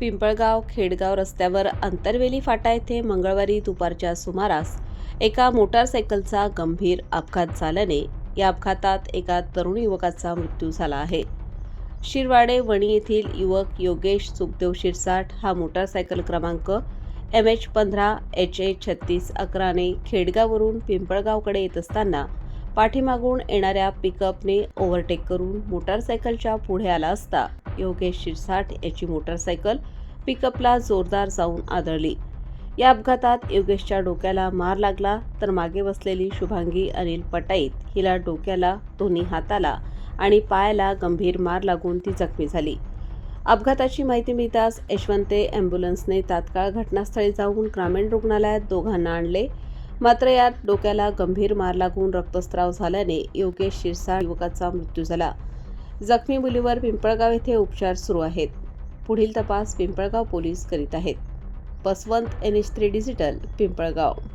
पिंपळगाव खेडगाव रस्त्यावर अंतरवेली फाटा येथे मंगळवारी दुपारच्या सुमारास एका मोटारसायकलचा गंभीर अपघात झाल्याने या अपघातात एका तरुण युवकाचा मृत्यू झाला आहे. शिरवाडे वणी येथील युवक योगेश सुखदेव शिरसाट हा मोटारसायकल क्रमांक एम एच पंधरा एच ए छत्तीस अकराने खेडगाववरून पिंपळगावकडे येत असताना पाठीमागून येणाऱ्या पिकअपने ओव्हरटेक करून मोटारसायकलच्या पुढे आला असता योगेश शिरसाट याची मोटारसायकल पिकअपला जोरदार जाऊन आदळली. या अपघातात योगेशच्या डोक्याला मार लागला तर मागे बसलेली शुभांगी अनिल पटाईत हिला डोक्याला दोन्ही हाताला आणि पायाला गंभीर मार लागून ती जखमी झाली. अपघाताची माहिती मिळताच यशवंते ॲम्ब्युलन्सने तात्काळ घटनास्थळी जाऊन ग्रामीण रुग्णालयात दोघांना आणले. मात्र यात डोक्याला गंभीर मार लागून रक्तस्राव झाल्याने योगेश शिरसाट युवकाचा मृत्यू झाला. जखमी मुलीवर पिंपळगाव येथे उपचार सुरू आहेत. पुढील तपास पिंपळगाव पोलीस करीत आहेत. Baswant N H three digital Pimpalgaon.